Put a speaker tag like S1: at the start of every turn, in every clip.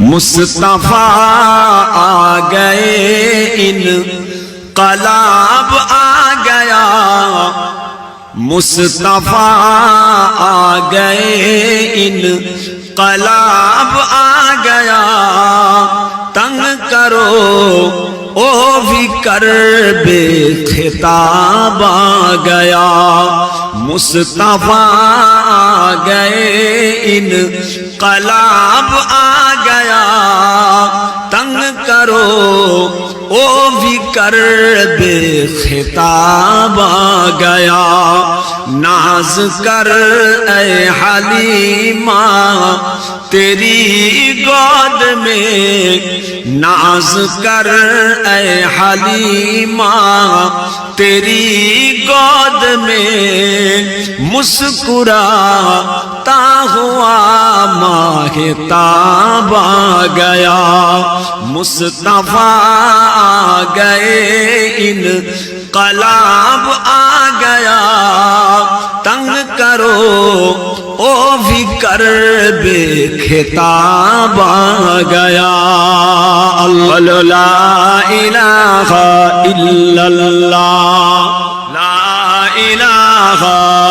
S1: मुस्तफा आ गए इन कलाब आ गया मुस्तफा आ गए इन कलाब आ गया तंग करो ओ भी कर बे खिताब आ गया मुस्तफा आ गए इन कलाब आ गया तंग करो, ओ भी कर बे खिताब आ गया। नाज कर ए हलीमा, तेरी गोद में नाज कर ए हलीमा, तेरी गोद में آتا ہوا ماہ تاب آ گیا۔ مصطفیٰ آ گئے ان کلاب آ گیا۔ تنگ کرو، او بھی کر بے خطاب آ گیا۔ اللہ الہ الا اللہ۔ لا الہ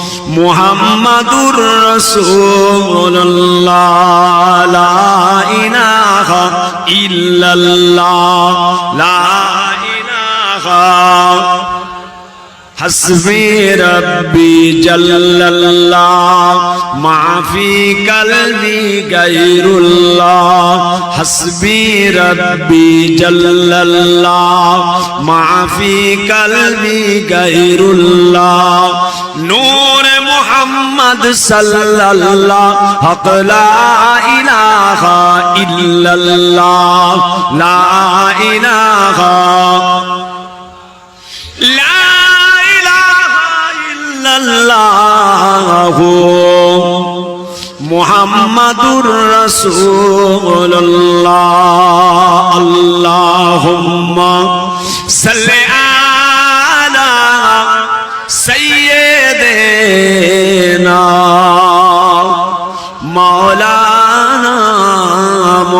S1: মোহাম্মদুর রসুল্লাহ ইলাহা ইল্লাল্লাহ, লা ইলাহা। হাসবি
S2: রব্বি জল্লাল্লাহ, মাফি কলবি গায়রুল্লাহ। হাসবি রব্বি জল্লাল্লাহ, মাফি কলবি গায়রুল্লাহ। নূর মোহাম্মদ সাল্লাল্লাহ, হক লা ইলাহা ইল্লাল্লাহ, লা ইলাহা লা ইলাহা ইল্লাল্লাহ মুহাম্মাদুর রাসূলুল্লাহ, আল্লাহুম্মা সাল্লি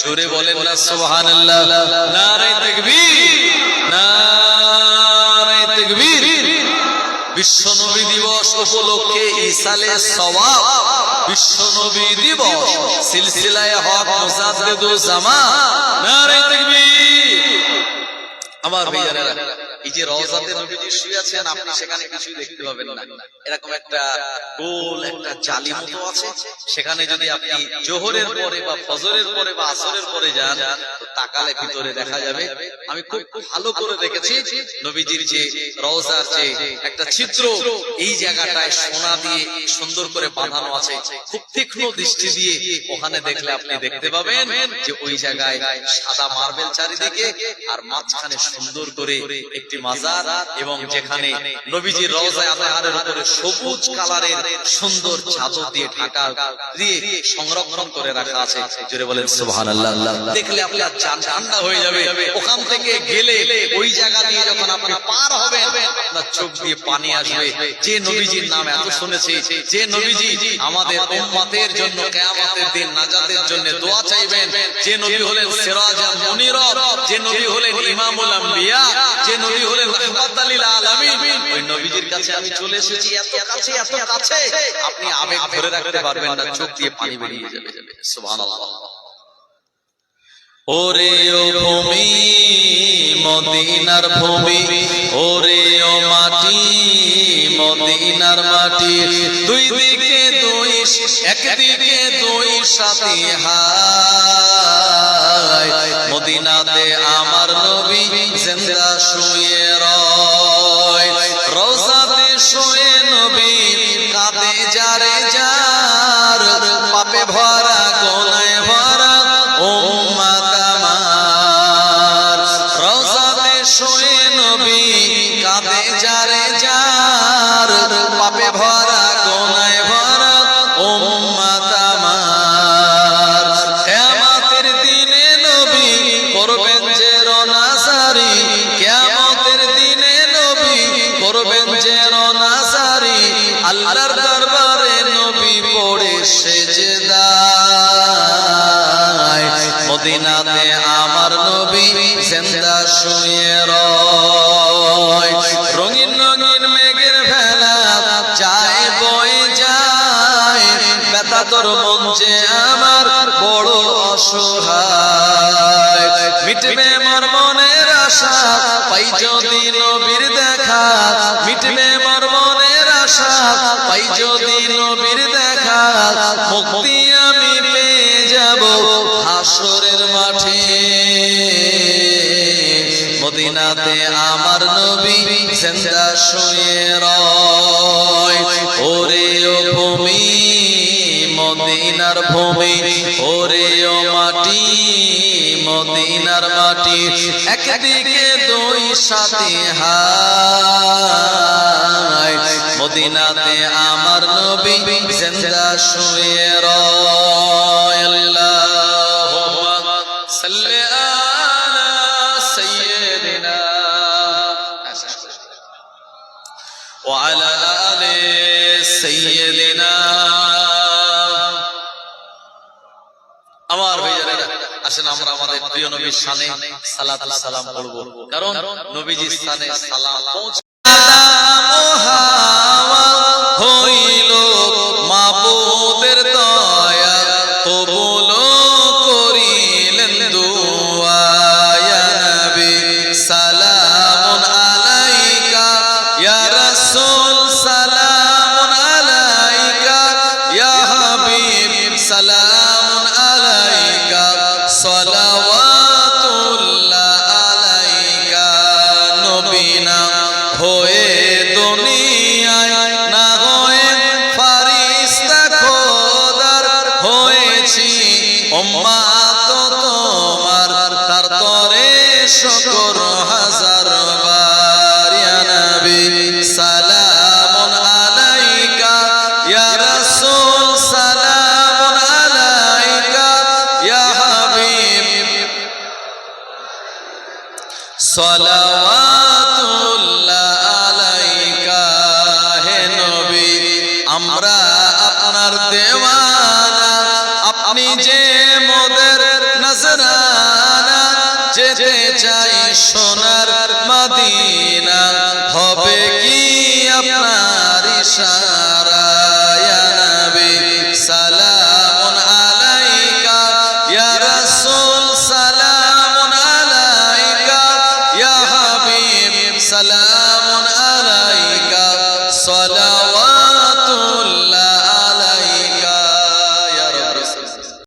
S2: জোরে বলেন না, সুবহানাল্লাহ। নারে তাকবীর। নারে তাকবীর। বিশ্ব নবী দিবস উপলক্ষে ইসালে সওয়াব বিশ্ব নবী দিবস সিলসিলায় হক মুজাদ্দিদুল জামা নারে তাকবীর। আমার ভাইয়ারা এই যে রওজাতে নবীজি শুয়ে আছেন, আপনি সেখানে কিছু দেখতে পাবেন না। এরকম একটা গোল, একটা জালি আছে। সেখানে যদি আপনি জোহরের পরে বা ফজরের পরে বা আসরের পরে যান তাকালে ভিতরে দেখা যাবে। আমি খুব ভালো করে দেখেছি নবীজির যে রওজার যে একটা ছিদ্র এই জায়গাটায় সোনা দিয়ে সুন্দর করে বাঁধানো আছে। খুব তীক্ষ্ণ দৃষ্টি দিয়ে ওখানে দেখলে আপনি দেখতে পাবেন যে ওই জায়গায় সাদা মার্বেল চারিদিকে আর মাঝখানে সুন্দর করে একটি মাজার এবং যেখানে নবীজির রওজায় আতাহারের উপরে সবুজ কালারের সুন্দর চাদর দিয়ে ঢাকা দিয়ে সংরক্ষণ করে রাখা আছে। জোরে বলেন সুবহানাল্লাহ। দেখলে আপনার ঠান্ডা হয়ে যাবে। ওখান থেকে গেলে ওই জায়গা দিয়ে যখন আপনি পার হবেন, আপনার চোখ দিয়ে পানি আসবে। যে নবীজির নাম এত শুনেছি, যে নবীজি আমাদের উম্মতের জন্য, কিয়ামতের দিন নাজাতের জন্য দোয়া চাইবেন। যে নবী হলেন সিরাজাল মুনির যে নবী হলেন ইমামুল আম্বিয়া, যে নবী হলেন রাহমাতাল আলামিন। ওই নবীজির কাছে আমি চলে এসেছি, এত কাছে এত কাছে। আপনি আবেগ ধরে রাখতে পারবেন না, চোখ দিয়ে পানি বেরিয়ে যাবে। সুবহানাল্লাহ। ওরে ও ভূমি, মদিনার ভূমি, ওরে ও মাটি, মদিনার মাটি। দুই দিকে দুই একদিকে দুই সাথে হায়। মদিনাতে আমার নবী, জিন্দা শুয়ে সেজদায় মদিনাতে আমার নবী জিন্দা শুয়ে রয়। রঙিন রঙিন মেঘের ভেলা যায় বয়ে যায়। ব্যথা তোর মন যে আমার বড় অসহায়। মিটবে মোর মনের আশা, পাই যদি মুক্তি আমি পেয়ে যাব হাসরের মাঠে মদিনাতে আমার নবী জিন্দা শুয়ে রয়। ওরে ও ভূমি, মদিনার ভূমি, ওরে ও মদিনার মাটি একদিকে দুই সাথে হায়। মদিনাতে আমার নবী জিন্দা শুয়ে রয়। আসেন আমরা আমাদের প্রিয় নবীর সানে সালাত সালাম করব কারণ নবীজির স্থানে সালাম পৌঁছে